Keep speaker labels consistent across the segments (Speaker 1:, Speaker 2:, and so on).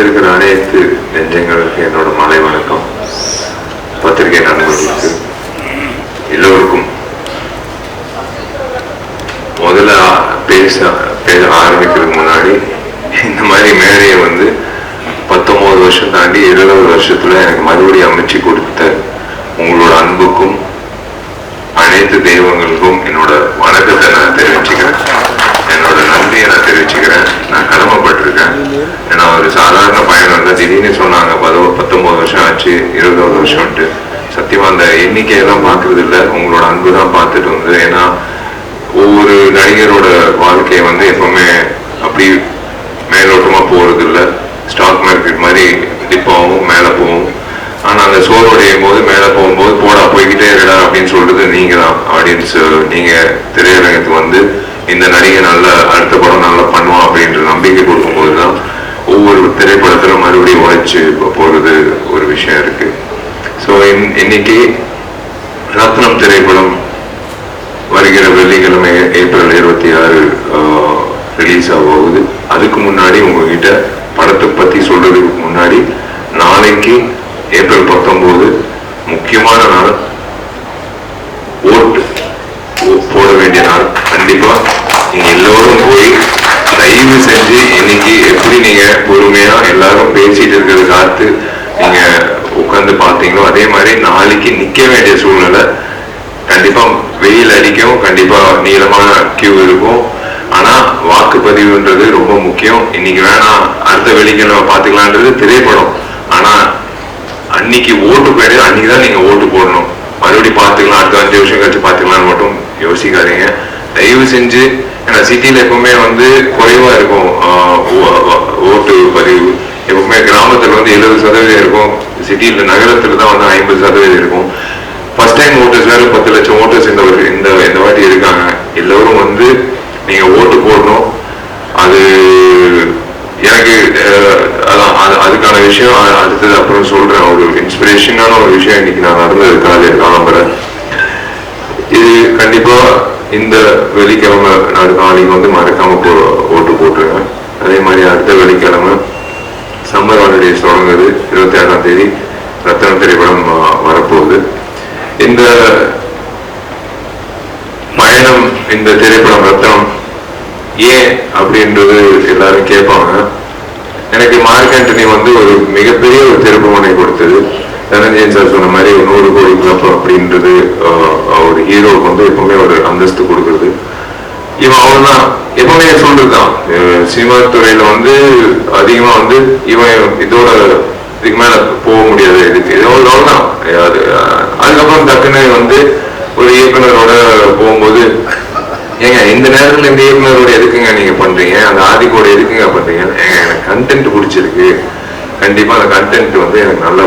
Speaker 1: வந்திருக்கிற அனைத்து நெஞ்சங்களுக்கு என்னோட மாலை வணக்கம். பத்திரிகை நண்பர்களுக்கு எல்லோருக்கும் முதல்ல பேச பேச ஆரம்பிக்கிறதுக்கு முன்னாடி இந்த மாதிரி மேடையை வந்து பத்தொன்பது வருஷம் தாண்டி இருபது வருஷத்துல எனக்கு மறுபடியும் அமைச்சு கொடுத்த உங்களோட அன்புக்கும் அனைத்து தெய்வங்களுக்கும் என்னோட வணக்கத்தை நான் தெரிவிச்சுக்கிறேன். நன்றியை நான் தெரிவிச்சுக்கிறேன். நான் கடமைப்பட்டிருக்கேன். ஏன்னா ஒரு சாதாரண பயணம் வந்து திடீர்னு சொன்னாங்க பதோ பத்தொம்பது வருஷம் ஆச்சு இருபதாவது வருஷம்ட்டு சத்தியமாக அந்த எண்ணிக்கையெல்லாம் பார்க்கறது இல்லை உங்களோட அன்பு தான் பார்த்துட்டு வந்து ஏன்னா ஒவ்வொரு நடிகரோட வாழ்க்கையை வந்து எப்பவுமே அப்படி மேலோட்டமாக போகிறது இல்லை ஸ்டாக் மார்க்கெட் மாதிரி டிப்பாகவும் மேலே போகும் ஆனால் அந்த சோறு உடையும் போது மேலே போகும்போது போடா போய்கிட்டே இருக்கடா அப்படின்னு சொல்றது நீங்க தான் ஆடியன்ஸ் நீங்க திரையரங்கத்துக்கு வந்து இந்த நடிகை நல்ல அடுத்த படம் நல்லா பண்ணுவான் அப்படின்ற நம்பிக்கை கொடுக்கும்போது தான் ஒவ்வொரு திரைப்படத்துல மறுபடியும் உழைச்சு போறது ஒரு விஷயம் இருக்கு. ஸோ இன்னைக்கு ரத்னம் திரைப்படம் வருகிற வெள்ளிக்கிழமை ஏப்ரல் இருபத்தி ஆறு ரிலீஸ் ஆக போகுது. அதுக்கு முன்னாடி உங்ககிட்ட படத்தை பத்தி சொல்றதுக்கு முன்னாடி நாளைக்கு ஏப்ரல் பத்தொன்பது முக்கியமான நாள் ஓட்டு போட வேண்டிய நாள். கண்டிப்பா. நீங்க எல்லோரும் போய் தயவு செஞ்சு இன்னைக்கு எப்படி நீங்க பொறுமையா எல்லாரும் பேசிட்டு இருக்கிறது காத்து நீங்க உட்கார்ந்து பார்த்தீங்களோ அதே மாதிரி நாளைக்கு நிக்க வேண்டிய சூழ்நிலை. கண்டிப்பா வெயில் அடிக்கும் கண்டிப்பா நீளமான கியூ இருக்கும். ஆனா வாக்குப்பதிவுன்றது ரொம்ப முக்கியம். இன்னைக்கு வேணாம் அடுத்த வெள்ளிக்கிழமை பாத்துக்கலான்றது திரைப்படம். ஆனா அன்னைக்கு ஓட்டு பேரு அன்னைக்கு தான் நீங்க ஓட்டு போடணும். மறுபடியும் பார்த்துக்கலாம் அடுத்த அஞ்சு வருஷம் கழிச்சு பார்த்துக்கலாம்னு மட்டும் யோசிக்காதீங்க. தயவு செஞ்சு ஏன்னா சிட்டியில் எப்பவுமே வந்து குறைவா இருக்கும் ஆஹ் ஓ- ஓட்டு பதிவு. எப்பவுமே கிராமத்துல வந்து எழுபது சதவீதம் இருக்கும். சிட்டியில் நகரத்தில் தான் வந்து ஐம்பது சதவீதம் இருக்கும். ஃபர்ஸ்ட் டைம் ஓட்டர்ஸ் வேறு பத்து லட்சம் ஓட்டர்ஸ் இந்த ஒரு இந்த இந்த வாட்டி இருக்காங்க. எல்லோரும் வந்து நீங்க ஓட்டு போடணும். அது எனக்கு அஹ், அதான் அது- அதுக்கான விஷயம். அடுத்தது அப்புறம் சொல்றேன். ஒரு இன்ஸ்பிரேஷனான ஒரு விஷயம் இன்னைக்கு நான் நடந்தது காலையில் காலம்புறேன் இது கண்டிப்பா இந்த வெள்ளிக்கிழமை நாடு நாளைக்கு வந்து மறக்காம போ ஓட்டு போட்டுருங்க. அதே மாதிரி அடுத்த வெள்ளிக்கிழமை சம்மர் ஹாலிடேஸ் தொடங்குது. இருபத்தி ஆறாம் தேதி ரத்தன திரைப்படம் வரப்போகுது. இந்த பயணம் இந்த திரைப்படம் ரத்தனம் ஏன் அப்படின்றது எல்லாரும் கேட்பாங்க. எனக்கு மார்க் ஆண்டனி வந்து ஒரு மிகப்பெரிய ஒரு திருப்புமுனை கொடுத்தது. தனஞ்சயன் சார் சொன்ன மாதிரி ஒரு நூறு கோடி கிளப் அப்படின்றது ஒரு ஹீரோவுக்கு வந்து எப்பவுமே ஒரு அந்தஸ்து கொடுக்குறது. இவன் அவன் தான் எப்பவுமே சொல்றதுதான். சினிமா துறையில வந்து அதிகமா வந்து இவன் இதோட இதுக்கு மேல போக முடியாது. இதுக்கு ஏதோ ஒரு நாள் தான். அது, அதுக்கப்புறம் டக்குன்னு வந்து ஒரு இயக்குனரோட போகும்போது ஏங்க இந்த நேரத்துல இந்த இயக்குனரோட எதுக்குங்க நீங்க பண்றீங்க? அந்த ஆதிக்கோட எதுக்குங்க பண்றீங்க? ஏங்க எனக்கு கண்டென்ட் பிடிச்சிருக்கு. கண்டிப்பா அந்த கண்டென்ட் வந்து எனக்கு நல்ல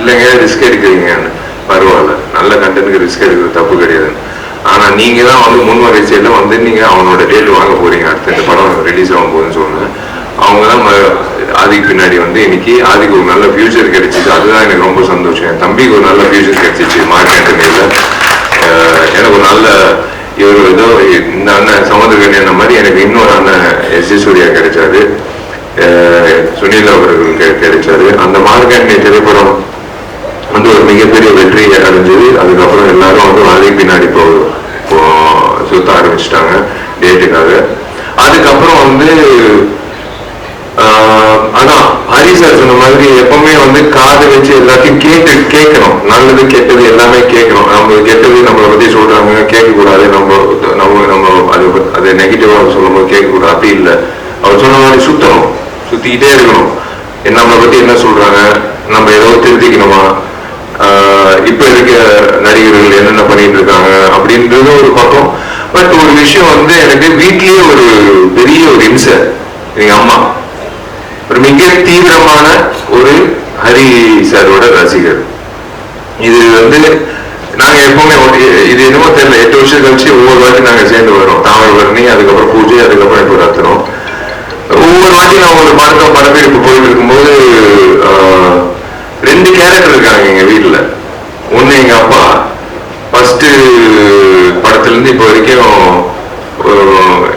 Speaker 1: இல்லைங்க ரிஸ்க் எடுக்கிறீங்கன்னு பரவாயில்ல. நல்ல கண்டென்ட்க்கு ரிஸ்க் எடுக்கிறது தப்பு கிடையாது. ஆனால் நீங்கள் தான் வந்து முன் வரிசையில வந்து நீங்கள் அவனோட டேட் வாங்க போகிறீங்க அடுத்த இந்த படம் ரிலீஸ் ஆகும் போதுன்னு சொன்னேன். அவங்க தான் ம- ஆதிக்கு பின்னாடி வந்து இன்னைக்கு ஆதிக்கு ஒரு நல்ல ஃபியூச்சர் கிடைச்சிச்சு. அதுதான் எனக்கு ரொம்ப சந்தோஷம். என் தம்பிக்கு ஒரு நல்ல ஃபியூச்சர் கிடைச்சிச்சு மார்க் ஆண்டனியில எனக்கு ஒரு நல்ல இவர் ஏதோ இந்த அண்ணன் சமுதிரகன்யா மாதிரி எனக்கு இன்னொரு அண்ணன் எஸ் ஜி சூர்யா கிடைச்சாரு. சுனில் அவர்கள் கிடைச்சாரு. அந்த மார்கண்ணி திரைப்படம் வந்து ஒரு மிகப்பெரிய வெற்றியை அடைஞ்சது. அதுக்கப்புறம் எல்லாரும் வந்து வாழைக்கு பின்னாடி போ சுத்த ஆரம்பிச்சிட்டாங்க டேட்டுக்காக. அதுக்கப்புறம் வந்து ஆனா அதான் ஹரி சார் சொன்ன மாதிரி எப்பவுமே வந்து காது வச்சு எல்லாத்தையும் கேட்டு கேட்கணும். நல்லது கெட்டது எல்லாமே கேட்கணும். நம்ம கெட்டது நம்மளை பத்தி சொல்றாங்க கேட்கக்கூடாது. நம்ம நம்ம நம்ம அது பத்தி- அது நெகட்டிவா சொல்லும்போது கேட்கக்கூடாது. அப்படி இல்லை. அவர் சொன்ன மாதிரி சுத்தணும். சுத்திக்கிட்டே இருக்கணும். நம்மளை பத்தி என்ன சொல்றாங்க? நம்ம ஏதோ திருத்திக்கணுமா? இப்ப இருக்க நடிகர்கள் என்னென்ன பண்ணிட்டு இருக்காங்க அப்படின்றது ஒரு பக்கம். பட் ஒரு விஷயம் வந்து எனக்கு வீட்லயே ஒரு பெரிய ஒரு இம்சை எங்க அம்மா. ஒரு மிக தீவிரமான ஒரு ஹரி சாரோட ரசிகர். இது வந்து நாங்க எப்பவுமே இது என்னமோ தெரியல எட்டு வருஷம் கழிச்சு ஒவ்வொரு வாட்டி நாங்க சேர்ந்து வரோம். தாமிரபரணி அதுக்கப்புறம் பூஜை அதுக்கப்புறம் இப்போ ரத்தனம் ஒவ்வொரு வாட்டி நான் ஒரு படத்தை படப்பிடிப்பு போயிட்டு இருக்கும்போது ஆஹ், ரெண்டு கேரக்டர் இருக்காங்க எங்க வீட்டுல ஒண்ணு எங்க அப்பா. ஃபர்ஸ்ட் படத்துல இருந்து இப்போ வரைக்கும்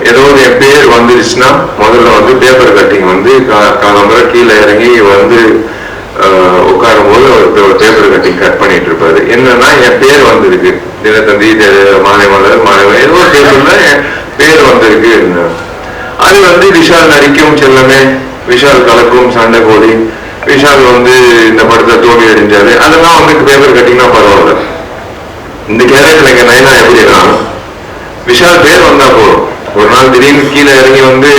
Speaker 1: ஏதோ ஒரு என் பேர் வந்துருச்சுன்னா முதல்ல வந்து பேப்பர் கட்டிங் வந்து கா- காலம்பரம் கீழே இறங்கி வந்து உட்காரும் போது ஒரு பேப்பர் கட்டிங் கட் பண்ணிட்டு இருப்பாரு என்னன்னா என் பேர் வந்திருக்கு. தினத்தந்தி மாலை மலர் மாலை மலர், ஏதோ ஒரு பேப்பர்ல என் பேர் வந்திருக்கு அது வந்து விஷால் நடிக்கும் செல்லமே. விஷால் கலக்கும் சண்டை கோழி விஷால் வந்து இந்த படத்தை தோல்வி அடைஞ்சாரு. அதெல்லாம் வந்து பேப்பர் கட்டிங்கன்னா பரவாயில்ல. இந்த கேரக்டர் எங்க நயனா எப்படின்னா விஷால் பேர் வந்தா போதும். ஒரு நாள் திடீர்னு கீழே இறங்கி வந்து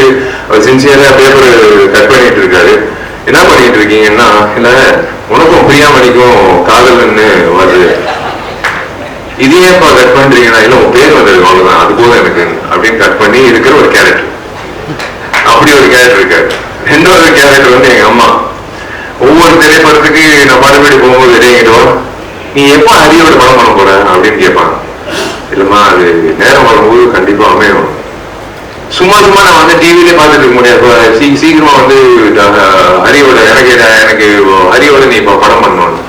Speaker 1: சின்சியரா பேப்பர் கட் பண்ணிட்டு இருக்காரு. என்ன பண்ணிட்டு இருக்கீங்கன்னா இல்ல உனக்கும் பிரியாமணிக்கும் காதல்னு வருது? இது ஏன்ப்பா கட் பண்றீங்கன்னா இல்ல உன் பேர் வந்தது அவ்வளவுதான். அது போதும் எனக்கு. அப்படின்னு கட் பண்ணி இருக்கிற ஒரு கேரக்டர் அப்படி ஒரு கேரக்டர் இருக்காரு. ரெண்டாவது கேரக்டர் வந்து எங்க அம்மா. ஒவ்வொரு திரைப்படத்துக்கு நான் மறுபடி போகும்போது இடையிட்டோ நீ எப்ப ஹரியோட படம் பண்ண போற? அப்படின்னு கேட்பாங்க இல்லம்மா அது நேரம் வரும்போது கண்டிப்பா அமையும். சும்மா சும்மா நான் வந்து டிவிலே பார்த்துட்டு இருக்க முடியாது. சீ- சீக்கிரமா வந்து ஹரியோட எனக்கு எனக்கு ஹரியோட நீ இப்ப படம் பண்ணணும்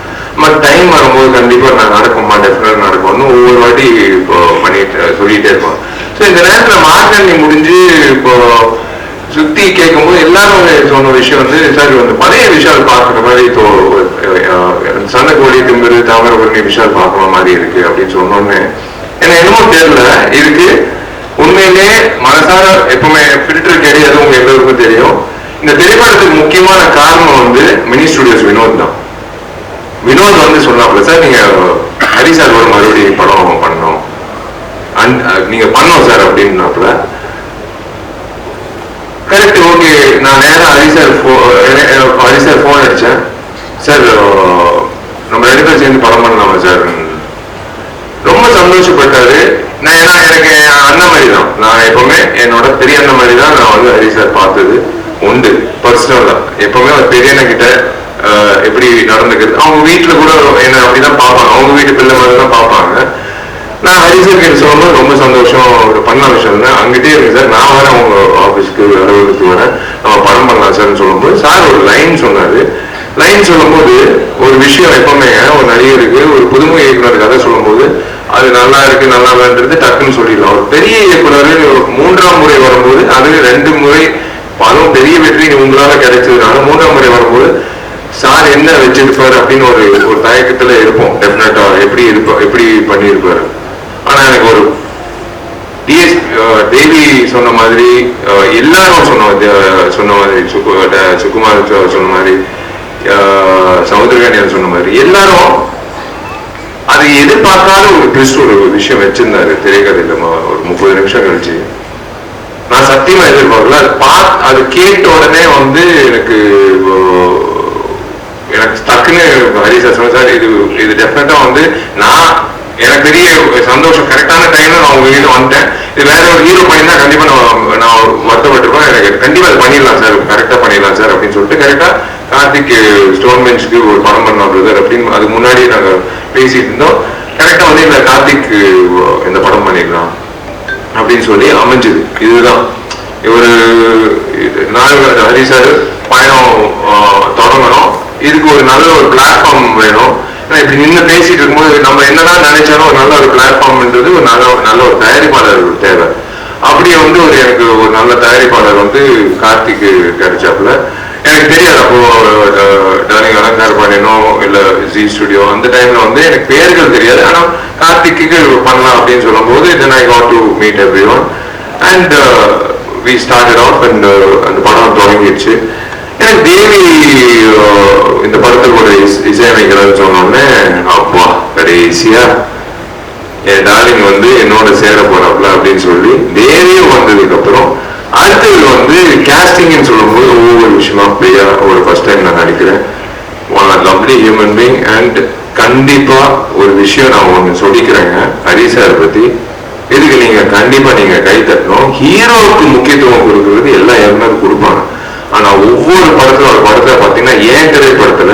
Speaker 1: பட் டைம் வரும்போது கண்டிப்பா நான் நடக்கும்மா டெஃபினட் நடக்கும்னு ஒவ்வொரு வாட்டி இப்போ பண்ணிட்டு சொல்லிட்டே இருப்போம் ஸோ இந்த நேரத்துல மார்க்கெட் நீ முடிஞ்சு இப்போ சுத்தி கேட்கும்போது எல்லாரும் சொன்ன விஷயம் வந்து சார் வந்து பழைய விஷால் பார்க்குற மாதிரி தோ சண்டைக்கோழி திம்பரு தாமிரபரணி விஷால் பார்க்குற மாதிரி இருக்கு அப்படின்னு சொன்னோன்னே எனக்கு என்னமோ தெரியல. இதுக்கு உண்மையிலே மனசார எப்பவுமே ஃபில்டர் கிடையாது உங்க எல்லோருக்கும் தெரியும். இந்த திரைப்படத்துக்கு முக்கியமான காரணம் வந்து மினி ஸ்டுடியோஸ் வினோத் தான். வினோத் வந்து சொன்னாப்ல சார் நீங்க ஹரி சாரோட மறுபடியும் படம் பண்ணோம் அண்ட் நீங்க பண்ணோம் சார் அப்படின்னாப்ல கரெக்ட் ஓகே நான் நேராக Hari sir Hari sir phone அடிச்சேன். சார் நம்ம ரெண்டு பேரும் சேர்ந்து படம் பண்ணலாமா சார் ரொம்ப சந்தோஷப்பட்டாரு. நான் ஏன்னா எனக்கு என் அண்ணன் மாதிரி தான் நான் எப்பவுமே என்னோட பெரிய அண்ணன் மாதிரி தான் நான் வந்து ஹரி சார் பார்த்தது. உண்டு. பர்சனல் தான். எப்பவுமே ஒரு பெரிய அண்ணன் கிட்ட எப்படி நடந்துக்கிறது. அவங்க வீட்டுல கூட என்ன அப்படிதான் பார்ப்பாங்க. அவங்க வீட்டு பிள்ளை மாதிரி தான் பார்ப்பாங்க. நான் ஹரிசர் கிட்ட சொல்லும்போது ரொம்ப சந்தோஷம். ஒரு பண்ண விஷயம் தான் அங்கிட்டே இருக்கு சார் நான் வரேன் உங்க ஆபீஸ்க்கு அலுவலகத்துக்கு வரேன் நம்ம படம் பண்ணலாம் சார்னு சொல்லும்போது சார் ஒரு லைன் சொன்னாரு. லைன் சொல்லும்போது ஒரு விஷயம் எப்பவுமே ஒரு நடிகருக்கு ஒரு புதுமை இயக்குனர் கதை சொல்லும்போது அது நல்லா இருக்கு நல்லா இல்லைன்றது டக்குன்னு சொல்லிடலாம். ஒரு பெரிய இயக்குனர் மூன்றாம் முறை வரும்போது அது ரெண்டு முறை அதுவும் பெரிய வெற்றி உங்களால கிடைச்சதுனால மூன்றாம் முறை வரும்போது சார் என்ன வச்சிருப்பாரு? அப்படின்னு ஒரு ஒரு தயக்கத்துல இருப்போம். டெஃபினட்டா எப்படி இருப்போம் எப்படி பண்ணியிருப்பாரு? ஆனா எனக்கு ஒரு டிஎஸ் டெய்லி சொன்ன மாதிரி எல்லாரும் சொன்ன சொன்ன மாதிரி சுக்கு சுகுமார் சொன்ன மாதிரி அஹ், சொன்ன மாதிரி எல்லாரும் அது எதிர்பார்க்காத ஒரு ட்விஸ்ட் ஒரு விஷயம் வச்சிருந்தாரு. திரைக்கதையில ம- ஒரு முப்பது நிமிஷம் கழிச்சு. நான் சத்தியமா எதிர்பார்க்கல. அது பார்த்து அது கேட்ட உடனே வந்து எனக்கு எனக்கு டக்குன்னு ஹரி சார் சொன்ன சார் இது இது டெஃபினட்டா வந்து நான் எனக்கு பெரிய சந்தோஷம். கரெக்டான டைம்ல நான் உங்க வீடு வந்துட்டேன் இது வேற ஒரு ஹீரோ பண்ணியிருந்தா கண்டிப்பா நான் நான் வருத்தப்பட்டிருப்பேன். எனக்கு கண்டிப்பா அது பண்ணிடலாம் சார் கரெக்டா பண்ணிடலாம் சார் அப்படின்னு சொல்லிட்டு கரெக்டா கார்த்திக் ஸ்டோன் பெஞ்சுக்கு ஒரு படம் பண்ணோம் பிரதர் அப்படின்னு அதுக்கு முன்னாடி நாங்க பேசிட்டு இருந்தோம். கரெக்டா வந்து இந்த கார்த்திக் இந்த படம் பண்ணிடலாம் அப்படின்னு சொல்லி அமைஞ்சது. இதுதான். ஒரு நாள் ஹரி சார் பயணம் ஆஹ், தொடங்கணும். இதுக்கு ஒரு நல்ல ஒரு பிளாட்ஃபார்ம் வேணும். இப்படி நின்று பேசிட்டு இருக்கும்போது நம்ம என்னதான் நினைச்சாலும் ஒரு நல்ல ஒரு பிளாட்ஃபார்ம்ன்றது ஒரு நல்ல ஒரு நல்ல ஒரு தயாரிப்பாளர் தேவை. அப்படியே வந்து ஒரு எனக்கு ஒரு நல்ல தயாரிப்பாளர் வந்து கார்த்திக் கிடைச்சாப்புல. எனக்கு தெரியாது அப்போ டார்லிங் அலங்கார் பண்ணினோம் இல்ல ஜி ஸ்டுடியோ அந்த டைம்ல வந்து எனக்கு பேர்கள் தெரியாது. ஆனா கார்த்திக்கு பண்ணலாம் அப்படின்னு சொல்லும் போது then I got to meet everyone and we started off and அந்த படம் தொடங்கிடுச்சு. எனக்கு தேவி இந்த படத்தோட இஸ் இசையமைக்கிறதுன்னு சொன்னோடனே அப்பா கடைசியா என் டார்லிங் வந்து என்னோட சேர போறாப்ல அப்படின்னு சொல்லி தேவியும் வந்ததுக்கு அப்புறம் அடுத்தது வந்து கேஸ்டிங்னு சொல்லும்போது ஒவ்வொரு விஷயமா பிரியா ஒரு ஃபர்ஸ்ட் டைம் நான் நடிக்கிறேன். லவ்லி ஹியூமன் பீங் அண்ட் கண்டிப்பா ஒரு விஷயம் நான் ஒண்ணு சொல்லிக்கிறேங்க. ஹரி சார் பத்தி இதுக்கு நீங்க கண்டிப்பா நீங்க கை தட்டணும். ஹீரோவுக்கு முக்கியத்துவம் கொடுக்கறது எல்லா இயக்குனரும் கொடுப்பாங்க. ஆனா ஒவ்வொரு படத்துல ஒரு படத்துல பாத்தீங்கன்னா ஏன் திரைப்படத்துல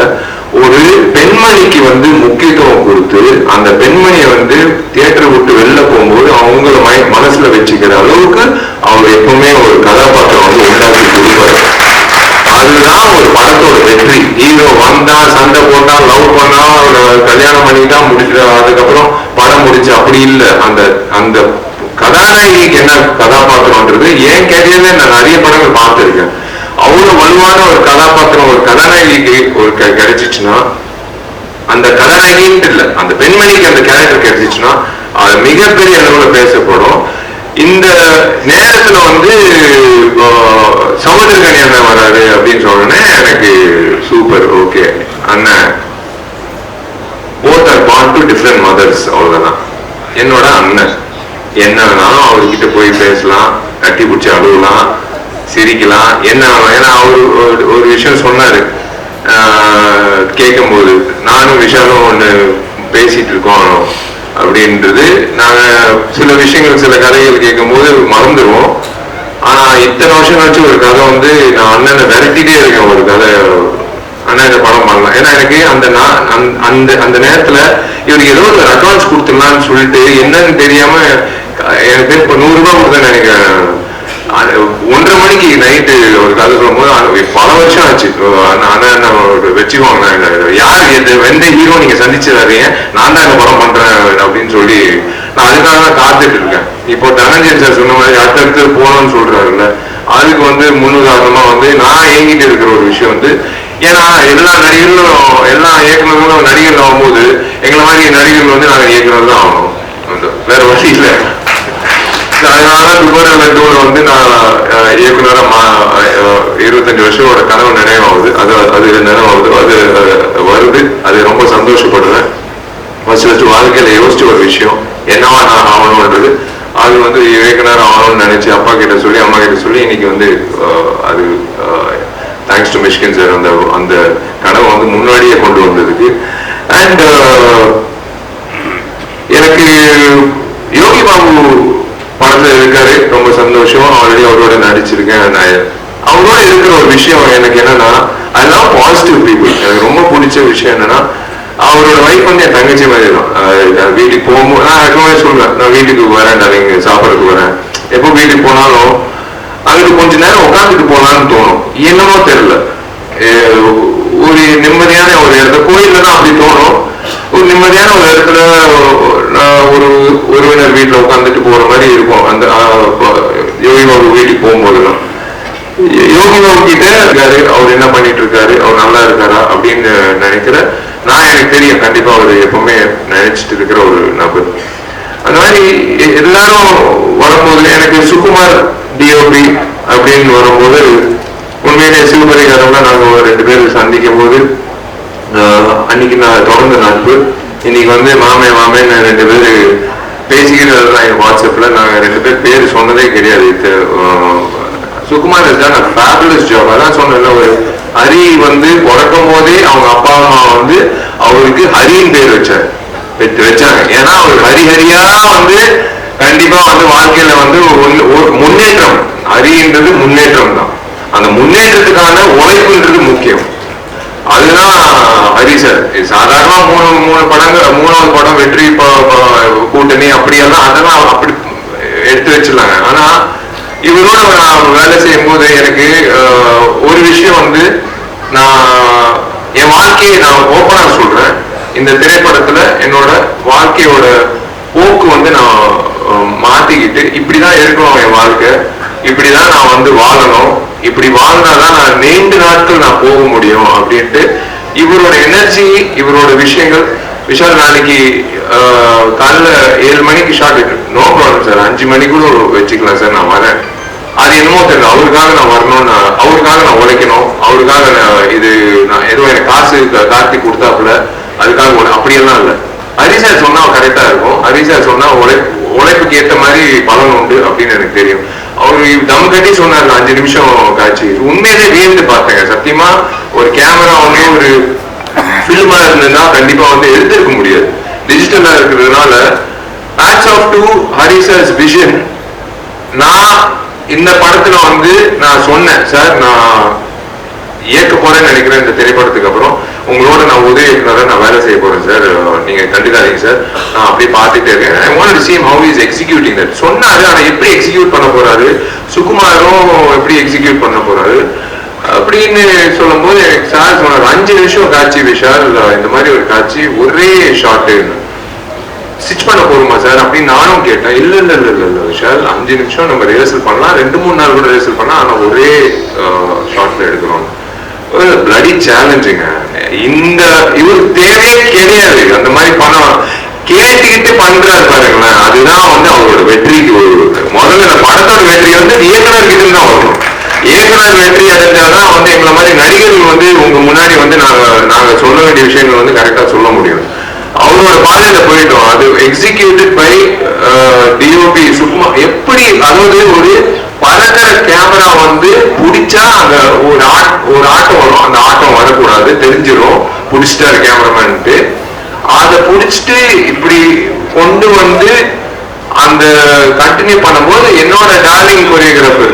Speaker 1: ஒரு பெண்மணிக்கு வந்து முக்கியத்துவம் கொடுத்து அந்த பெண்மணியை வந்து தியேட்டர் விட்டு வெளில போகும்போது அவங்கள மை- மனசுல வச்சுக்கிற அளவுக்கு அவர் எப்பவுமே ஒரு கதாபாத்திரம் வந்து உண்டாக்கி கொடுப்பாரு. அதுதான் ஒரு படத்தோட வெற்றி. ஹீரோ வந்தா சண்டை போட்டா லவ் பண்ணா கல்யாணம் பண்ணிட்டா முடிச்சுட்டு அதுக்கப்புறம் படம் முடிச்சு அப்படி இல்ல. அந்த அந்த கதாநாயகிக்கு என்ன கதாபாத்திரம்ன்றது ஏன் கேட்டீங்கன்னா நான் நிறைய படங்கள் பார்த்திருக்கேன். அவ்வளவு வலுவான ஒரு கதாபாத்திரம் ஒரு கதாநாயகிக்கு ஒரு கிடைச்சிச்சுன்னா அந்த கதாநாயகின்ட்டு இல்ல அந்த பெண்மணிக்கு அந்த கேரக்டர் கிடைச்சிச்சுன்னா அது மிகப்பெரிய அளவுல பேசப்படும். இந்த நேரத்துல வந்து இப்போ அண்ணன் வராரு அப்படின்னு சொன்னோடனே எனக்கு சூப்பர் ஓகே அண்ணன் both are born to different mothers அவ்வளவுதான். என்னோட அண்ணன் என்ன வேணாலும் அவர்கிட்ட போய் பேசலாம் கட்டி பிடிச்சி அழுகலாம் சிரிக்கலாம். என்ன ஏன்னா அவர் ஒரு- ஒரு விஷயம் சொன்னாரு. கேட்கும்போது நானும் விஷாலும் ஒன்று பேசிட்டு இருக்கோம் அப்படின்றது. நாங்கள் சில விஷயங்கள் சில கதைகள் கேட்கும்போது மறந்துடுவோம் ஆனால் இத்தனை வருஷம் கழிச்சு ஒரு கதை வந்து நான் அண்ணனை விரட்டிகிட்டே இருக்கேன் ஒரு கதை. அண்ணன் இந்த படம் பண்ணலாம். ஏன்னா எனக்கு அந்த நான் அந்த- அந்த அந்த நேரத்தில் இவருக்கு ஏதோ ஒரு அட்வான்ஸ் கொடுத்துடலாம்னு சொல்லிட்டு என்னன்னு தெரியாமல் எனக்கு இப்போ நூறுரூபா கொடுத்தேன் நினைக்கிறேன். ஒன்றரை மணிக்கு நைட்டு ஒரு கதை சொல்லும்போது பல வருஷம் ஆச்சு. ஆனா ஆனா வச்சுக்கோங்க யார் எந்த எந்த ஹீரோ நீங்க சந்திச்சு நான் தான் இந்த படம் பண்றேன் அப்படின்னு சொல்லி நான் அதுக்காக தான் காத்துட்டு இருக்கேன் இப்போ தனஞ்சயன் சார் சொன்ன மாதிரி அடுத்தடுத்து போகணும்னு சொல்றாருல்ல. அதுக்கு வந்து முன்னுதாரணமா வந்து நான் இயங்கிட்டு இருக்கிற ஒரு விஷயம் வந்து ஏன்னா எல்லா நடிகர்களும் எல்லா இயக்குநர்களும் நடிகர்கள் ஆகும்போது எங்களை மாதிரி நடிகர்கள் வந்து நாங்க இயக்குனர் தான் ஆகணும். வேற வழி இல்லை. அதனால துபார லட்டுல வந்து நான் அஹ், இயக்குனரா மா- அஹ், இருபத்தஞ்சு வருஷத்தோட கனவு நினைவாகுது. அது அது நினைவாகுது. அது வருது. அது ரொம்ப சந்தோஷப்படுறேன் ஃபர்ஸ்ட் ஃபர்ஸ்ட் வாழ்க்கையில யோசிச்ச ஒரு விஷயம். என்னவா நான் ஆகணும்ன்றது அது வந்து இயக்குனர் ஆகணும்னு நினைச்சு அப்பா கிட்ட சொல்லி அம்மா கிட்ட சொல்லி இன்னைக்கு வந்து அது தேங்க்ஸ் டு மிஷ்கின் சார் அந்த அந்த கனவை வந்து முன்னாடியே கொண்டு வந்ததுக்கு. அண்ட் எனக்கு யோகி பாபு படத்துல இருக்காரு ரொம்ப ஆல்ரெடி அவரோட நடிச்சிருக்கேன். நான் அவரோட இருக்கிற ஒரு விஷயம் எனக்கு என்னன்னா ஐ லவ் பாசிட்டிவ் பீப்புள் எனக்கு ரொம்ப பிடிச்ச விஷயம் என்னன்னா அவரோட வைஃப் வந்து என் தங்கச்சி மாதிரி தான் வீட்டுக்கு போகும்போது நான் எப்பவுமே சொல்றேன். நான் வீட்டுக்கு வரேன் நீங்க சாப்பிடறதுக்கு வரேன். எப்போ வீட்டுக்கு போனாலும் அதுக்கு கொஞ்ச நேரம் உட்காந்துட்டு போகலான்னு தோணும். என்னமோ தெரியல. ஒரு நிம்மதியான ஒரு இடத்துல கோயில்ல தான் அப்படி தோணும். ஒரு நிம்மதியான ஒரு இடத்துல நான் ஒரு உறவினர் வீட்டுல உட்காந்துட்டு போற மாதிரி இருக்கும். அந்த யோகி பாபு வீட்டுக்கு போகும்போதெல்லாம் யோகி பாபு கிட்ட இருக்காரு அவர் என்ன பண்ணிட்டு இருக்காரு அவர் நல்லா இருக்காரா அப்படின்னு நினைக்கிற நான் எனக்கு தெரியும் கண்டிப்பா அவர் எப்பவுமே நினைச்சிட்டு இருக்கிற ஒரு நபர். அந்த மாதிரி எல்லாரும் வரும்போது எனக்கு சுகுமார் டிஓபி அப்படின்னு வரும்போது உண்மையிலே சிவபரிகாரம்ல நாங்க ரெண்டு பேரும் சந்திக்கும் போது ஆஹ், அன்னைக்கு நான் தொடர்ந்த நட்பு. இன்னைக்கு வந்து மாமே மாமேன்னு ரெண்டு பேரு பேசிக்கிறது தான் என் வாட்ஸ்அப்பில் நாங்கள் ரெண்டு பேர் பேர் சொன்னதே கிடையாது. இது, Sukumar is done fabulous job அதான் சொன்னேன்ல ஒரு ஹரி வந்து பிறக்கும் போதே அவங்க அப்பா அம்மா வந்து அவருக்கு ஹரின்னு பேர் வச்சார் வச்சு- வச்சாங்க. ஏன்னா அவர் ஹரிஹரியா வந்து கண்டிப்பா வந்து வாழ்க்கையில வந்து ஒரு முன்னேற்றம். ஹரின்றது முன்னேற்றம் தான் அந்த முன்னேற்றத்துக்கான உழைப்புன்றது முக்கியம். அதுதான் ஹரி சார் மூணு மூணு படங்கள் மூணாவது படம் வெற்றி கூட்டணி அப்படியெல்லாம் அதெல்லாம் அப்படி எடுத்து வச்சிடலாங்க ஆனா இவரோட நான் வேலை செய்யும் போது எனக்கு ஒரு விஷயம் வந்து நான் என் வாழ்க்கையை நான் ஓப்பனா சொல்றேன். இந்த திரைப்படத்துல என்னோட வாழ்க்கையோட போக்கு வந்து நான் மாத்திக்கிட்டு இப்படிதான் இருக்கணும் என் வாழ்க்கை. இப்படிதான் நான் வந்து வாழணும். இப்படி வாழ்ந்தாதான் நான் நீண்ட நாட்கள் நான் போக முடியும் அப்படின்ட்டு இவரோட எனர்ஜி இவரோட விஷயங்கள். விஷால் நாளைக்கு காலைல ஏழு மணிக்கு ஷார்ட் நோ ப்ராப்ளம் சார் அஞ்சு மணிக்கு கூட வச்சுக்கலாம் சார் நான் வரேன். அது என்னமோ தெரியல. அவருக்காக நான் வரணும் நான் அவருக்காக நான் உழைக்கணும். அவருக்காக நான் இது நான் ஏதோ எனக்கு காசு கார்த்தி கொடுத்தாப்புல. அதுக்காக அப்படியெல்லாம் இல்லை. ஹரிசார் சொன்னா கரெக்டா இருக்கும். ஹரிசார் சொன்னா உழை உழைப்புக்கு ஏத்த மாதிரி பலன் உண்டு அப்படின்னு எனக்கு தெரியும். அவரு தம் கட்டி சொன்னார் அஞ்சு நிமிஷம் காட்சி உண்மையிலே வியந்து பார்த்தேங்க. சத்தியமா ஒரு கேமரா வந்து ஒரு ஃபில்மா இருந்ததுன்னா கண்டிப்பா வந்து எடுத்திருக்க முடியாது. டிஜிட்டலா இருக்கிறதுனால patch off to Hari sir's vision நான் இந்த படத்துல வந்து நான் சொன்னேன் சார் நான் இயக்க போறேன்னு நினைக்கிறேன் இந்த திரைப்படத்துக்கு அப்புறம். உங்களோட நான் உதவி நான் வேலை செய்ய போறேன் சார் நீங்க கண்டுக்காதீங்க சார் நான் அப்படியே பார்த்துட்டே இருக்கேன். I want to seem how is executing that சொன்னாரு ஆனா எப்படி எக்ஸிக்யூட் பண்ண போறாரு? சுகுமாரும் எப்படி எக்ஸிக்யூட் பண்ண போறாரு? அப்படின்னு சொல்லும்போது எனக்கு சார் சொன்னார் அஞ்சு நிமிஷம் காட்சி விஷால் இந்த மாதிரி ஒரு காட்சி ஒரே ஷாட்டு ஸ்டிச் பண்ண போருமா சார் அப்படின்னு நானும் கேட்டேன். இல்லை இல்ல இல்ல இல்ல இல்ல விஷால் அஞ்சு நிமிஷம் நம்ம ரிஹர்சல் பண்ணலாம். ரெண்டு மூணு நாள் கூட ரிஹர்சல் பண்ணலாம். ஆனா ஒரே ஷார்ட்ல எடுக்கிறோம். பிளடி சேலஞ்சுங்க இந்த இவர் தேவையே கிடையாது. அந்த மாதிரி பணம் கேட்டுக்கிட்டு பண்றாரு பாருங்களேன். அதுதான் வந்து அவரோட வெற்றிக்கு ஒரு முதல்ல இந்த படத்தோட வெற்றி வந்து இயக்குனர் கிட்ட தான் வரும். இயக்குனர் வெற்றி அடைஞ்சாதான் வந்து எங்களை மாதிரி நடிகர்கள் வந்து உங்க முன்னாடி வந்து நாங்க நாங்க சொல்ல வேண்டிய விஷயங்கள் வந்து கரெக்டா சொல்ல முடியும். அவரோட பாதையில போயிட்டோம். அது எக்ஸிக்யூட்டட் பை டிஓபி சும்மா எப்படி அதாவது ஒரு பறக்கிற கேமரா வந்து பிடிச்சா அந்த ஒரு ஆட் ஒரு ஆட்டம் வரும். அந்த ஆட்டம் வரக்கூடாது. தெரிஞ்சிடும் பிடிச்சிட்டாரு கேமராமேன்ட்டு. அதை பிடிச்சிட்டு இப்படி கொண்டு வந்து அந்த கண்டினியூ பண்ணும்போது என்னோட டார்லிங் கொரியோகிராஃபர்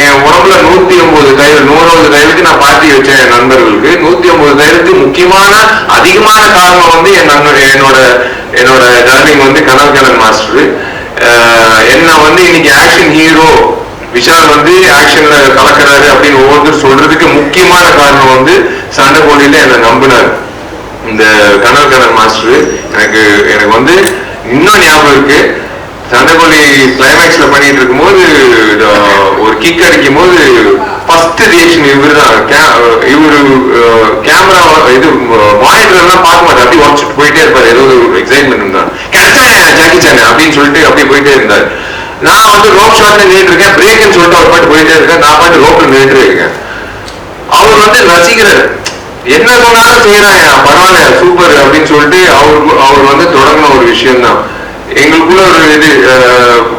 Speaker 1: என் உடம்புல நூத்தி ஒன்பது தையல் நூறாவது தையலுக்கு நான் பாட்டி வச்சேன் என் நண்பர்களுக்கு. நூத்தி ஒன்பது தையலுக்கு முக்கியமான அதிகமான காரணம் வந்து என் நண்பர் என்னோட என்னோட டார்லிங் வந்து கனல் கனல் மாஸ்டர் என்ன வந்து இன்னைக்கு ஆக்ஷன் ஹீரோ விஷால் வந்து ஆக்ஷன்ல கலக்கிறாரு அப்படின்னு ஒவ்வொருத்தர் சொல்றதுக்கு முக்கியமான காரணம் வந்து சண்டை போட்டியில என்னை நம்பினார். இந்த கனல் மாஸ்டர் எனக்கு எனக்கு வந்து இன்னும் ஞாபகம் இருக்கு. சண்டைக்கோழி கிளைமேக்ஸ்ல பண்ணிட்டு இருக்கும்போது அஹ், ஒரு கிக் அடிக்கும் போது ஃபர்ஸ்ட் ரியாக்ஷன் இவரு தான் இவரு கேமரா இது மானிட்டர் எல்லாம் பார்க்க மாட்டார். அப்படியே உடச்சிட்டு போயிட்டே இருப்பாரு. ஏதோ ஒரு எக்ஸைட்மெண்ட் இருந்தார் கிடைச்சானே ஜாக்கி சானே அப்படின்னு சொல்லிட்டு அப்படியே போயிட்டே இருந்தார். நான் வந்து ரோப் ஷாட்ல நின்றுட்டு இருக்கேன் பிரேக்னு சொல்லிட்டு அவர் பாட்டு போயிட்டே இருக்கேன் நான் பாட்டு ரோப்ல நின்றுட்டு இருக்கேன். அவர் வந்து ரசிக்கிறார் என்ன சொன்னாலும் செய்யறாங்க பரவாயில்ல சூப்பர் அப்படின்னு சொல்லிட்டு அவர் அவர் வந்து தொடங்கின ஒரு விஷயம் தான் எங்களுக்குள்ள ஒரு இது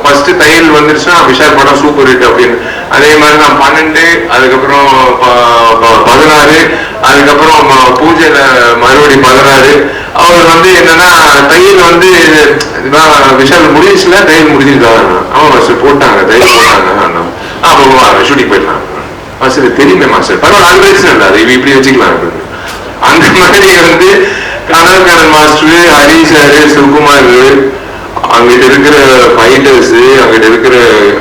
Speaker 1: ஃபர்ஸ்ட் தையல் வந்துருச்சுன்னா விஷால் படம் சூப்பர் ஹிட் அப்படின்னு. அதே மாதிரி தான் பன்னெண்டு அதுக்கப்புறம் ப- ப- பதினாறு அதுக்கப்புறம் ம- பூஜையில மறுபடி பதினாறு. அவர் வந்து என்னன்னா தையல் வந்து இதுதான் விஷால் முடிஞ்சுச்சுல தையல் முடிஞ்சுதா அவன் மாஸ்டர் போட்டாங்க தையல் போட்டாங்க. ஆமா ஷூட்டிங் போயிடலாம் மாஸ்டர் தெரியுமே மாஸ்டர் பரவாயில்ல அது பிரச்சனை இல்லை அது இப்படி வச்சுக்கலாம் அந்த மாதிரி வந்து கனல் கனல் மாஸ்டர் ஹரி சார் சுகுமார் அங்கிட்ட இருக்கிற ஃபைட்டர்ஸ் அங்கிட்ட இருக்கிற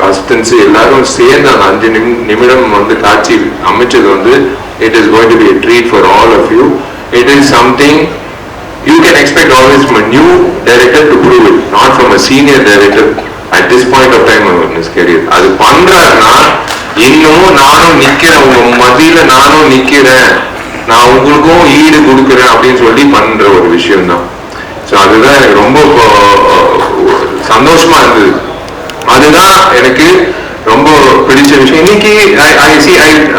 Speaker 1: அசிஸ்டன்ஸ் எல்லாரும் சேர்ந்து அந்த அஞ்சு நிமி- நிமிடம் வந்து காட்சி அமைச்சது வந்து it is going to be treat for all of you it is something you can expect always my new director to prove it not from a senior director at this point of time time career அது பண்றாருன்னா இன்னும் நானும் நிக்கிறேன் உங்க மதியில நானும் நிக்கிறேன். நான் உங்களுக்கும் ஈடு கொடுக்குறேன் அப்படின்னு சொல்லி பண்ற ஒரு விஷயம் தான் ஸோ அதுதான் எனக்கு ரொம்ப சந்தோஷமா இருந்தது. அதுதான் எனக்கு ரொம்ப பிடிச்ச விஷயம். இன்னைக்கு I see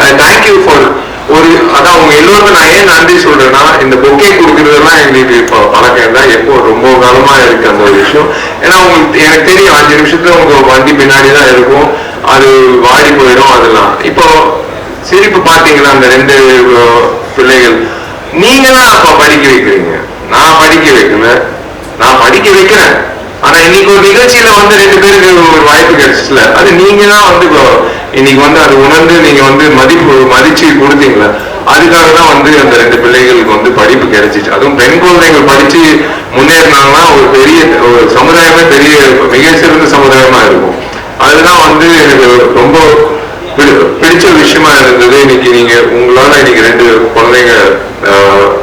Speaker 1: I thank you for ஒரு அதான் உங்க எல்லோருக்கும் நான் ஏன் நன்றி சொல்றேன்னா இந்த பொக்கே கொடுக்கறதெல்லாம் எங்களுக்கு இப்போ பழக்கம் தான் எப்போ ரொம்ப காலமா இருக்கு அந்த ஒரு விஷயம். ஏன்னா உங்களுக்கு எனக்கு தெரியும் அஞ்சு நிமிஷத்துல உங்க வண்டி பின்னாடி தான் இருக்கும். அது வாடி போயிடும் அதெல்லாம். இப்போ சிரிப்பு பாத்தீங்களா அந்த ரெண்டு பிள்ளைகள்? நீங்க தான் அப்ப படிக்க வைக்கிறீங்க. நான் படிக்க வைக்கல. நான் படிக்க வைக்கிறேன். ஆனா இன்னைக்கு ஒரு நிகழ்ச்சியில வந்து ரெண்டு பேருக்கு ஒரு வாய்ப்பு கிடைச்சுல அது நீங்க தான் வந்து இன்னைக்கு வந்து அது உணர்ந்து நீங்க வந்து மதிப்பு மதிச்சு கொடுத்தீங்களா? அதுக்காக தான் வந்து அந்த ரெண்டு பிள்ளைகளுக்கு வந்து படிப்பு கிடைச்சிச்சு. அதுவும் பெண் குழந்தைகள் படிச்சு முன்னேறினாங்கன்னா ஒரு பெரிய ஒரு சமுதாயமே பெரிய மிக சிறந்த சமுதாயமா இருக்கும். அதுதான் வந்து எனக்கு ரொம்ப பிடி- பிடிச்ச விஷயமா இருந்தது. இன்னைக்கு நீங்க உங்களால இன்னைக்கு ரெண்டு குழந்தைங்க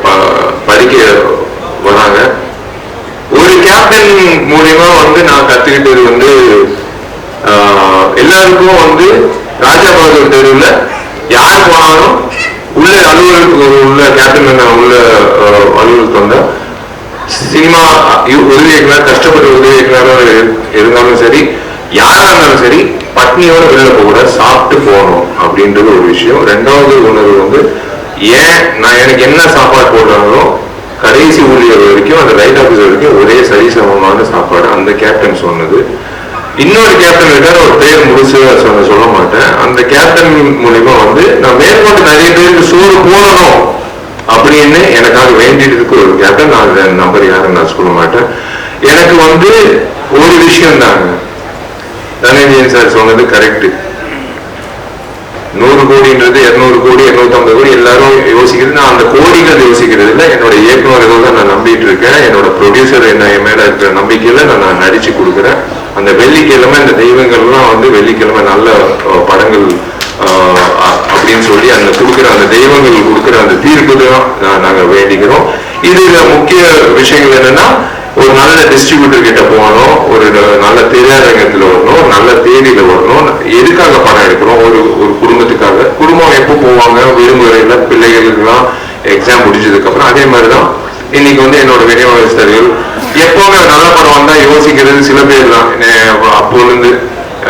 Speaker 1: ப- படிக்க வராங்க. ஒரு கேப்டன் மூலியமா வந்து நான் கத்துக்கிட்டது வந்து ஆஹ், எல்லாருக்கும் வந்து ராஜா பகதூர் தெருவில் யார் போனாலும் உள்ள அலுவலகத்துக்கு உள்ள கேப்டன் நான் உள்ள அலுவலகத்துக்கு வந்தா சினிமா உதவி இயக்குனர் கஷ்டப்பட்டு உதவி இயக்குனராக இரு- இருந்தாலும் சரி யாரா இருந்தாலும் சரி பட்னியோட வெளில போக சாப்பிட்டு போகணும் அப்படின்றது ஒரு விஷயம். ரெண்டாவது உணர்வு வந்து ஏன் நான் எனக்கு என்ன சாப்பாடு போடுறாங்களோ கடைசி ஊழியர் வரைக்கும் அந்த ரைட் ஆஃபீஸர் வரைக்கும் ஒரே சரிசமமான சாப்பாடு. அந்த கேப்டன் சொன்னது. இன்னொரு கேப்டன் இருக்காரு ஒரு பேர் முடிச்சு சொல்ல சொல்ல மாட்டேன். அந்த கேப்டன் மூலியமா வந்து நான் மேற்கொண்டு நிறைய பேருக்கு சோறு போடணும் அப்படின்னு எனக்காக வேண்டிட்டு இருக்க ஒரு கேப்டன். நான் நம்பர் யாருன்னு நான் சொல்ல மாட்டேன். எனக்கு வந்து ஒரு விஷயம் தாங்க. தனஞ்சயன் சார் சொன்னது கரெக்டு நூறு கோடின்றது இரநூறு கோடி இருநூத்தி ஐம்பது கோடி எல்லாரும் யோசிக்கிறது நான் அந்த கோடிகள் யோசிக்கிறது இல்லை என்னோட இயக்குநர்கள் தான் நான் நம்பிட்டு இருக்கேன் என்னோட ப்ரொடியூசர் என்ன என் மேல இருக்கிற நம்பிக்கையில நான் நான் நடிச்சு கொடுக்குறேன். அந்த வெள்ளிக்கிழமை இந்த தெய்வங்கள்லாம் வந்து வெள்ளிக்கிழமை நல்ல படங்கள் அப்படின்னு சொல்லி அந்த கொடுக்குற அந்த தெய்வங்கள் கொடுக்குற அந்த தீர்ப்பு தான் நான் நாங்க வேண்டிக்கிறோம். இதுல முக்கிய விஷயங்கள் என்னன்னா ஒரு நல்ல டிஸ்ட்ரிபியூட்டர் கிட்ட போகணும் ஒரு நல்ல திரையரங்கத்தில் வரணும் நல்ல தேதியில வரணும். எதுக்காக படம் எடுக்கிறோம் ஒரு ஒரு குடும்பத்துக்காக. குடும்பம் எப்போ போவாங்க? விடுமுறையில பிள்ளைகளுக்கெல்லாம் எக்ஸாம் முடிஞ்சதுக்கு அப்புறம் அதே மாதிரிதான் இன்னைக்கு வந்து என்னோட விநியோகஸ்தர்கள் எப்போவுமே நல்ல படம் வந்தா யோசிக்கிறது சில பேர் தான். அப்போலேருந்து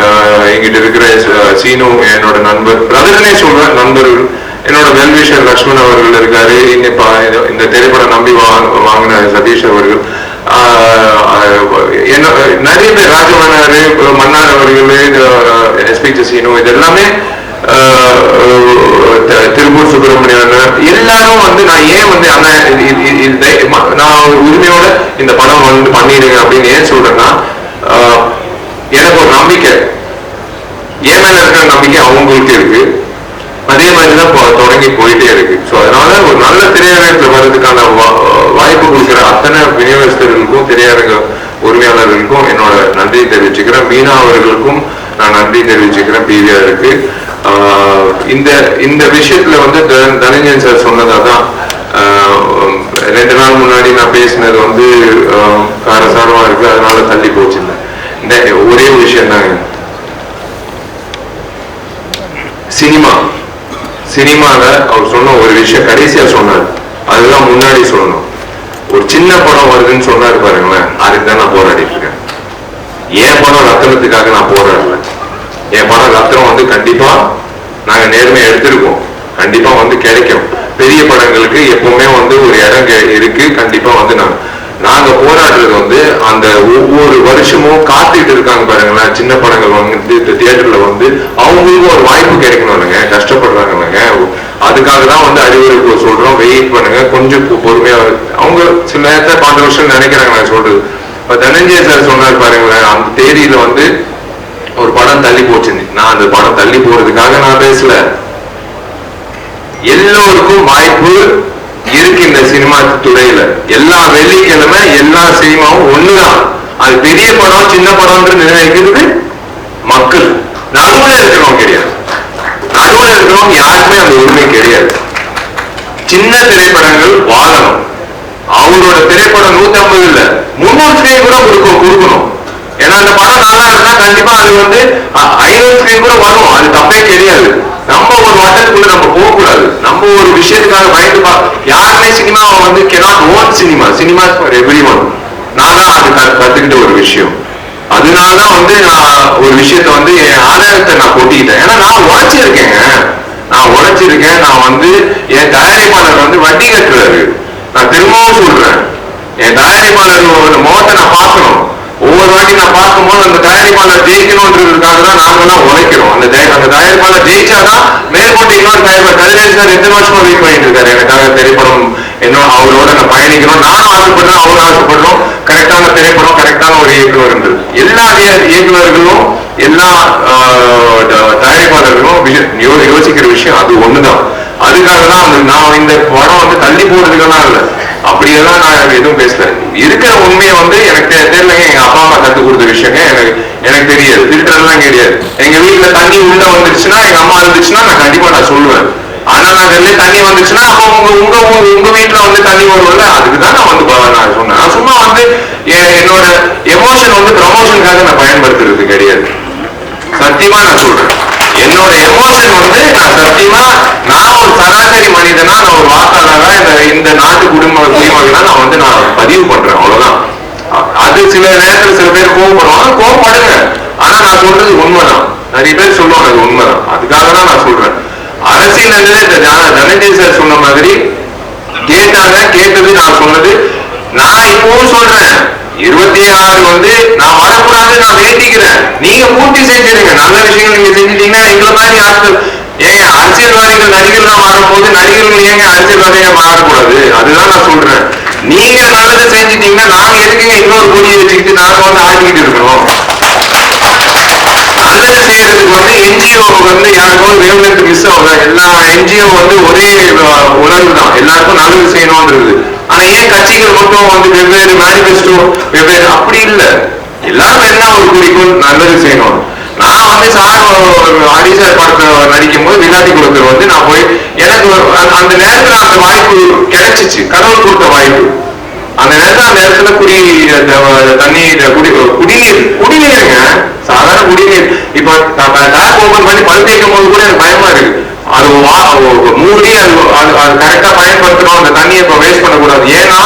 Speaker 1: ஆஹ் எங்கிட்ட இருக்கிற சீனு என்னோட நண்பர் பிரதர்னே சொல்றேன் நண்பர்கள் என்னோட வெல்விஷர் லக்ஷ்மண் அவர்கள் இருக்காரு. இன்னைப்பா இந்த- திரைப்படம் நம்பி வாங்கின சதீஷ் அவர்கள். என்ன நிறைய பேர் ராஜமன்னாரு மன்னார் அவர்கள் எஸ்பி சீனு இது எல்லாமே த- திருப்பூர் சுப்பிரமணியன் எல்லாரும் வந்து நான் ஏன் வந்து அண்ணா இது- இது- நான் உரிமையோட இந்த படம் வந்து பண்ணிடுங்க அப்படின்னு ஏன் சொல்றேன்னா எனக்கு ஒரு நம்பிக்கை. என் மேல இருக்கிற நம்பிக்கை அவங்களுக்கு இருக்கு. அதே மாதிரி தான் தொடங்கி போயிட்டே இருக்கு. ஸோ அதனால ஒரு நல்ல திரையரங்கத்தில் வர்றதுக்கான வா- வாய்ப்பு கொடுக்குற அத்தனை விநியோகஸ்தர்களுக்கும் திரையரங்க உரிமையாளர்களுக்கும் என்னோட நன்றி தெரிவிச்சுக்கிறேன். மீனா அவர்களுக்கும் நான் நன்றி தெரிவிச்சுக்கிறேன். பிவிஆருக்கு இந்த இந்த விஷயத்துல வந்து த- சார் சொன்னதா தான் ஆஹ் ரெண்டு நாள் முன்னாடி நான் பேசினது வந்து ஆஹ் காரசாரமா இருக்கு. அதனால தள்ளி போச்சிருந்தேன் இந்த ஒரே விஷயம் தாங்க சினிமா. சினிமால அவர் சொன்ன ஒரு விஷயம் கடைசியா சொன்னார். அதுதான் முன்னாடி சொல்லணும். ஒரு சின்ன படம் வருதுன்னு சொன்னாரு பாருங்களேன். அதுக்கு தான் நான் போராடிட்டு இருக்கேன். என் படம் ரத்தனத்துக்காக நான் போராடல? என் படம் ரத்தனம் வந்து கண்டிப்பா நாங்க நேர்மையா எடுத்திருக்கோம். கண்டிப்பா வந்து கிடைக்கும். பெரிய படங்களுக்கு எப்பவுமே வந்து ஒரு இடம் இருக்கு. கண்டிப்பா வந்து நான் நாங்க போராடுறது வந்து அந்த ஒவ்வொரு வருஷமும் காத்துட்டு இருக்காங்க பாருங்களேன். சின்ன படங்கள் வந்து தியேட்டர்ல வந்து அவங்களுக்கும் ஒரு வாய்ப்பு கிடைக்கணும் இல்லைங்க கஷ்டப்படுறாங்க அதுக்காக தான் வந்து அறிவுரை சொல்றோம். வெயிட் பண்ணுங்க. கொஞ்சம் பொறுமையா அவங்க சில நேரத்தை பத்து வருஷம் நினைக்கிறாங்க நான் சொல்றது. இப்ப தனஞ்சய சார் சொன்னார் பாருங்களேன் அந்த தேதியில வந்து ஒரு படம் தள்ளி போச்சு நான் அந்த படம் தள்ளி போறதுக்காக நான் பேசல. எல்லோருக்கும் வாய்ப்பு இருக்கின்ற இந்த சினிமா துறையில. எல்லா வெள்ளிக்கிழமை எல்லா சினிமாவும் ஒண்ணுதான். அது பெரிய படம் சின்ன படம்ன்ற நிர்ணயிக்கிறது மக்கள் நடுவில் இருக்கிறவங்க கிடையாது. நடுவில் இருக்கிறவங்க யாருக்குமே அந்த உரிமை கிடையாது. சின்ன திரைப்படங்கள் வாழணும். அவங்களோட திரைப்படம் நூத்தி ஐம்பது இல்ல முன்னூறு ஸ்கிரீன் கூட கொடுக்கும் கொடுக்கணும். ஏன்னா அந்த படம் நல்லா இருந்தா கண்டிப்பா அது வந்து ஐநூறு ஸ்கிரீன் கூட வரும். அது தப்பே கிடையாது நம்ம ஒரு வட்டத்துக்குள்ள நம்ம போக கூடாது நம்ம ஒரு விஷயத்துக்காக பயந்து யாருமே சினிமாவை வந்து cannot own cinema cinema for everyone நான் தான் அது கத்துக்கிட்ட ஒரு விஷயம். அதனாலதான் வந்து நான் ஒரு விஷயத்த வந்து என் ஆதாரத்தை நான் கொட்டிக்கிட்டேன். ஏன்னா நான் உழைச்சிருக்கேங்க. நான் உழைச்சிருக்கேன். நான் வந்து என் தயாரிப்பாளர் வந்து வட்டி கட்டுறாரு. நான் திரும்பவும் சொல்றேன். என் தயாரிப்பாளர் முகத்தை நான் பார்க்கணும். ஒவ்வொரு வாட்டி நான் பார்க்கும்போது அந்த தயாரிப்பாளர் ஜெயிக்கணும்ன்றதுக்காக தான் நாங்கெல்லாம் உழைக்கிறோம். அந்த அந்த தயாரிப்பாளர் ஜெயிச்சாதான் மேற்கொண்டு இன்னொரு தயாரிப்பாளர் கதிரேஜ் சார் எத்தனை வருஷமா வெயிட் பண்ணிட்டு இருக்காரு. எனக்காக திரைப்படம் என்ன அவரோட நான் பயணிக்கிறோம். நானும் ஆசைப்படுறேன் அவரும் ஆசைப்படுறோம். கரெக்டான திரைப்படம் கரெக்டான ஒரு இயக்குநர் என்று எல்லா இயக்குநர்களும் எல்லா ஆஹ், தயாரிப்பாளர்களும் யோ- யோசிக்கிற விஷயம் அது ஒண்ணுதான். அதுக்காக தான் நான் இந்த படம் வந்து தள்ளி போடுறதுக்கெல்லாம் இல்லை. அப்படியெல்லாம் நான் எதுவும் பேசல இருக்கிற உண்மையை வந்து எனக்கு தெ- தெரியலங்க. எங்க அப்பா அம்மா கத்து கொடுத்த விஷயங்க. எனக்கு எனக்கு தெரியாது. திருட்டுறதுலாம் கிடையாது. எங்க வீட்டுல தண்ணி உள்ள வந்துருச்சுன்னா எங்க அம்மா இருந்துச்சுன்னா நான் கண்டிப்பா நான் சொல்லுவேன். ஆனா நான் வெளியே தண்ணி வந்துச்சுன்னா அப்போ உங்க உங்க உங்க- உங்க வீட்டுல வந்து தண்ணி வரும்ல? அதுக்கு தான் நான் வந்து நான் சொன்னேன். நான் சும்மா வந்து என்னோட எமோஷன் வந்து ப்ரமோஷனுக்காக நான் பயன்படுத்துறது கிடையாது. சத்தியமா நான் சொல்றேன். என்னோட எமோஷன் வந்து நான் சத்தியமா நான் ஒரு சராசரி மனிதனா நான் ஒரு வாக்காளரா இந்த இந்த நாட்டு குடும்ப குடிமகனா நான் வந்து நான் பதிவு பண்றேன் அவ்வளவுதான். அது சில நேரத்துல சில பேர் கோவப்படுவாங்க கோவப்படுங்க ஆனா நான் சொல்றது உண்மைதான். நிறைய பேர் சொல்லுவாங்க அது உண்மைதான். அதுக்காக தான் நான் சொல்றேன். அரசியல் இந்த தனஞ்சய் சார் சொன்ன மாதிரி கேட்டாங்க கேட்டது நான் சொன்னது. நான் இப்பவும் சொல்றேன். இருபத்தி ஆறு வந்து நான் வரக்கூடாது நான் வேண்டிக்கிறேன். நீங்க பூர்த்தி செஞ்சிருங்க நல்ல விஷயங்கள் நீங்க செஞ்சிட்டீங்கன்னா எங்களை மாதிரி ஆட்கள் ஏங்க அரசியல்வாதிகள் நடிகர்களா மாறும்போது நடிகர்கள் ஏங்க அரசியல்வாதியா மாறக்கூடாது? அதுதான் நான் சொல்றேன். நீங்க நல்லதை செஞ்சிட்டீங்கன்னா நாங்க எதுக்குங்க இன்னொரு கொடியை வச்சுக்கிட்டு நாங்க வந்து ஆடிக்கிட்டு இருக்கிறோம்? நல்லது செய்யறதுக்கு வந்து என்ஜிஓ வந்து யாருக்கும் வேவ்லென்த் மிஸ் ஆகுது எல்லா என்ஜிஓ வந்து ஒரே அஹ், உணர்வு தான். எல்லாருக்கும் நல்லது செய்யணும்ன்றது. ஆனா ஏன் கட்சிகள் மட்டும் வந்து வெவ்வேறு மேனிபெஸ்டோ வெவ்வேறு அப்படி இல்லை. எல்லாரும் என்ன ஒரு குறிக்கோள் நல்லது செய்யணும். நான் வந்து சார் அடி சார் படத்தை நடிக்கும் போது விளையாட்டு குளத்தில் வந்து நான் போய் எனக்கு அந்த- அந்த நேரத்துல அந்த வாய்ப்பு கிடைச்சிச்சு. கடவுள் கொடுத்த வாய்ப்பு. அந்த நேரத்தில் அந்த இடத்துல குடி தண்ணீர் தண்ணி குடி குடிநீர் குடிநீருங்க. சாதாரண குடிநீர். இப்ப டேப் ஓபன் பண்ணி பல் தேய்க்கும் போது கூட எனக்கு பயமா இருக்கு. அது வா- மூடி அது அது அது கரெக்டா பயன்படுத்தணும். அந்த தண்ணியை இப்ப வேஸ்ட் பண்ணக்கூடாது. ஏன்னா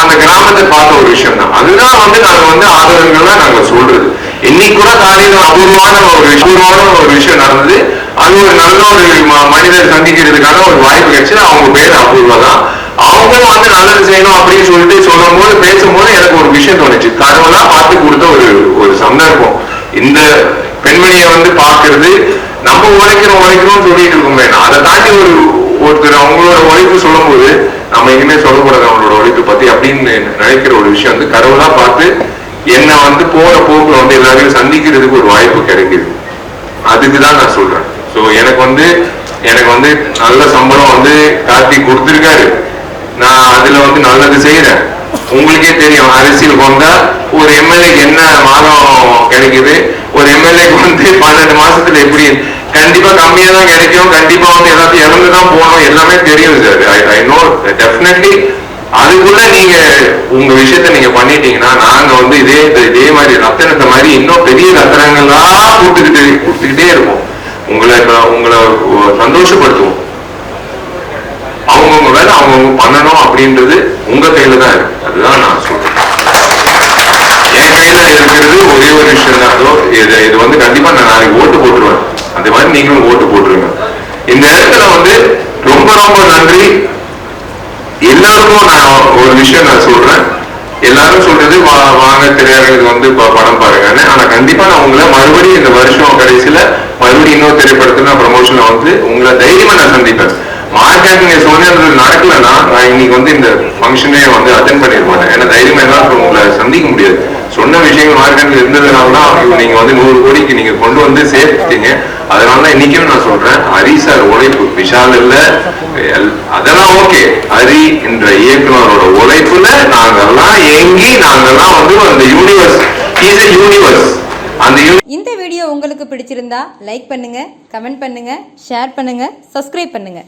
Speaker 1: அந்த கிராமத்தை பார்த்த ஒரு விஷயம் தான் அதுதான் வந்து நாங்க வந்து ஆதரவுகள்ல நாங்க சொல்றது. இன்னைக்கு கூட காலையில அபூர்வமான ஒரு அபூர்வமான ஒரு விஷயம் நடந்தது. அது ஒரு நல்ல ஒரு ம- மனிதர் சந்திக்கிறதுக்கான ஒரு வாய்ப்பு கிடைச்சு அவங்க பேர் அபூர்வா தான். அவங்களும் வந்து நல்லது செய்யணும் அப்படின்னு சொல்லிட்டு சொல்லும் போது பேசும்போது எனக்கு ஒரு விஷயம் தோணுச்சு. கடவுளா பார்த்து கொடுத்த ஒரு ஒரு சந்தர்ப்பம். இந்த பெண்மணியை வந்து பார்க்கறது நம்ம உழைக்கிறோம் உழைக்கிறோம் சொல்லிட்டு இருக்கோமே அதை தாண்டி ஒரு ஒருத்தர் அவங்களோட உழைப்பு சொல்லும் போது நம்ம எங்கேயுமே சொல்லக்கூடாது அவங்களோட உழைப்பு பத்தி அப்படின்னு நினைக்கிற ஒரு விஷயம் வந்து கடவுளா பார்த்து என்னை வந்து போற போக்குல வந்து எல்லாரையும் சந்திக்கிறதுக்கு ஒரு வாய்ப்பு கிடைக்குது. அதுக்கு தான் நான் சொல்றேன். சோ எனக்கு வந்து எனக்கு வந்து நல்ல சம்பளம் வந்து கார்த்திக் கொடுத்திருக்காரு. நான் அதுல வந்து நல்லது செய்யறேன் உங்களுக்கே தெரியும் அரசியல் வந்தா ஒரு எம்எல்ஏக்கு என்ன மாதம் கிடைக்குது? ஒரு எம்எல்ஏக்கு வந்து பன்னெண்டு மாசத்துல எப்படி? கண்டிப்பா கம்மியா தான் கிடைக்கும். கண்டிப்பா வந்து எல்லாத்தையும் இறந்து தான் போகணும். எல்லாமே தெரியும் sir. I I know definitely அதுக்குள்ள நீங்க உங்க விஷயத்த நீங்க பண்ணிட்டீங்கன்னா நாங்க வந்து இதே இதே மாதிரி ரத்தனத்தை மாதிரி இன்னும் பெரிய ரத்தனங்கள்லாம் கூட்டுக்கிட்டு கொடுத்துக்கிட்டே இருப்போம். உங்களை உங்களை சந்தோஷப்படுத்துவோம். அவங்கவுங்க வேலை அவங்கவுங்க பண்ணணும் அப்படின்றது உங்க கையில தான் இருக்கு. அதுதான் நான் சொல்றேன். என் கையில இருக்கிறது ஒரே ஒரு விஷயம் தான். அதோ இது இது வந்து கண்டிப்பா நான் நாளைக்கு ஓட்டு போட்டுருவேன். அந்த மாதிரி நீங்களும் ஓட்டு போட்டுருங்க. இந்த இடத்துல வந்து ரொம்ப ரொம்ப நன்றி. எல்லாருக்கும் நான் ஒரு விஷயம் நான் சொல்றேன். எல்லாரும் சொல்றது வா- வாங்க திரையரங்குக்கு வந்து ப- படம் பாருங்கன்னு. ஆனா கண்டிப்பா நான் உங்களை மறுபடியும் இந்த வருஷம் கடைசியில மறுபடியும் இன்னொரு திரைப்படத்துல நான் ப்ரமோஷன்ல வந்து உங்களை தைரியமா நான் சந்திப்பேன். மார்க்கெட் நீங்க சொன்னது நடக்கலன்னா நான் இன்னைக்கு வந்து இந்த ஃபங்க்ஷனே வந்து அட்டன் பண்ணிட மாட்டேன். ஏன்னா தைரியமா எல்லாம் உங்களை சந்திக்க முடியாது. சொன்ன விஷயங்கள் மார்க்கெட்டில் இருந்ததுனால நீங்க வந்து நூறு கோடிக்கு நீங்க கொண்டு வந்து சேர்த்துட்டீங்க. அதனால தான் இன்னைக்கும் நான் சொல்றேன் ஹரி சார் உழைப்பு விஷால் இல்ல. அதெல்லாம் ஓகே ஹரி என்ற இயக்குனரோட உழைப்புல நாங்கெல்லாம் ஏங்கி நாங்கெல்லாம் வந்து அந்த யூனிவர்ஸ் இஸ் யூனிவர்ஸ் அந்த
Speaker 2: இந்த வீடியோ உங்களுக்கு பிடிச்சிருந்தா லைக் பண்ணுங்க கமெண்ட் பண்ணுங்க ஷேர் பண்ணுங்க சப்ஸ்கிரைப் பண்ணுங்க.